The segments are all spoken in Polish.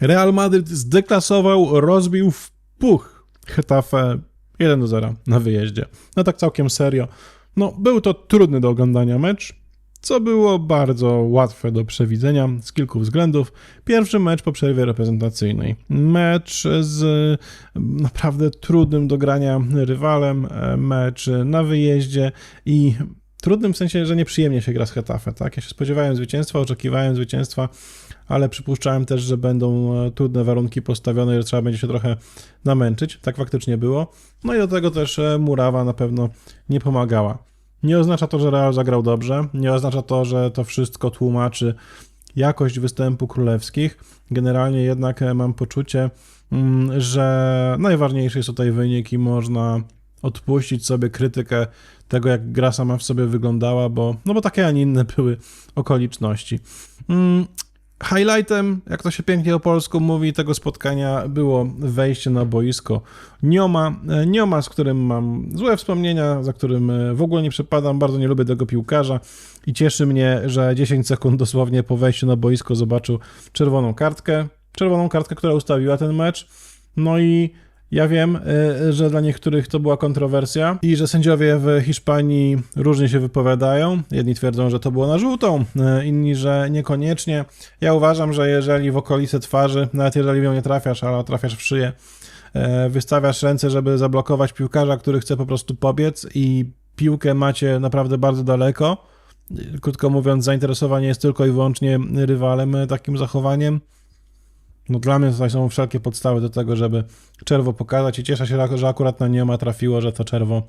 Real Madryt zdeklasował, rozbił w puch Getafe 1 do 0 na wyjeździe. No tak całkiem serio. No, był to trudny do oglądania mecz, co było bardzo łatwe do przewidzenia z kilku względów. Pierwszy mecz po przerwie reprezentacyjnej. Mecz z naprawdę trudnym do grania rywalem, e, mecz na wyjeździe i trudnym w sensie, że nieprzyjemnie się gra z Hetafe, tak? Ja się spodziewałem zwycięstwa, oczekiwałem zwycięstwa, ale przypuszczałem też, że będą e, trudne warunki postawione że trzeba będzie się trochę namęczyć. Tak faktycznie było. No i do tego też e, Murawa na pewno nie pomagała. Nie oznacza to, że Real zagrał dobrze, nie oznacza to, że to wszystko tłumaczy jakość występu królewskich. Generalnie jednak e, mam poczucie, mm, że najważniejszy jest tutaj wynik i można odpuścić sobie krytykę tego, jak gra sama w sobie wyglądała, bo, no bo takie, a nie inne były okoliczności. Mm, Highlightem, jak to się pięknie o polsku mówi, tego spotkania było wejście na boisko Nioma, e, Nioma, z którym mam złe wspomnienia, za którym e, w ogóle nie przepadam, bardzo nie lubię tego piłkarza i cieszy mnie, że 10 sekund dosłownie po wejściu na boisko zobaczył czerwoną kartkę, czerwoną kartkę, która ustawiła ten mecz, no i ja wiem, y, że dla niektórych to była kontrowersja i że sędziowie w Hiszpanii różnie się wypowiadają. Jedni twierdzą, że to było na żółtą, y, inni, że niekoniecznie. Ja uważam, że jeżeli w okolicy twarzy, nawet jeżeli w nią nie trafiasz, ale trafiasz w szyję, y, wystawiasz ręce, żeby zablokować piłkarza, który chce po prostu pobiec i piłkę macie naprawdę bardzo daleko, krótko mówiąc, zainteresowanie jest tylko i wyłącznie rywalem takim zachowaniem, no dla mnie są wszelkie podstawy do tego, żeby czerwo pokazać i cieszę się, że akurat na niema trafiło, że to czerwo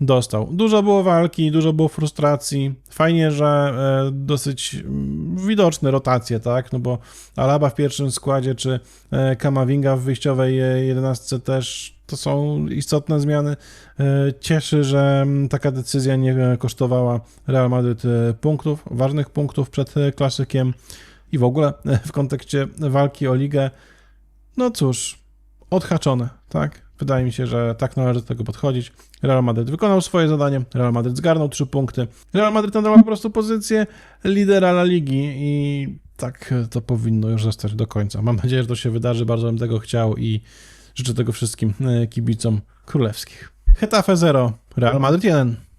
dostał. Dużo było walki, dużo było frustracji. Fajnie, że e, dosyć mm, widoczne rotacje, tak? No bo Alaba w pierwszym składzie, czy e, Kamavinga w wyjściowej e, jedenastce też to są istotne zmiany. Cieszy, że mm, taka decyzja nie kosztowała Real Madryt e, punktów, ważnych punktów przed klasykiem i w ogóle w kontekście walki o ligę, no cóż, odhaczone, tak? Wydaje mi się, że tak należy do tego podchodzić. Real Madrid wykonał swoje zadanie, Real Madrid zgarnął trzy punkty. Real Madrid nadal po prostu pozycję lidera La Ligi i tak to powinno już zostać do końca. Mam nadzieję, że to się wydarzy, bardzo bym tego chciał i życzę tego wszystkim e, kibicom królewskich. Hetafe 0, Real Madrid 1.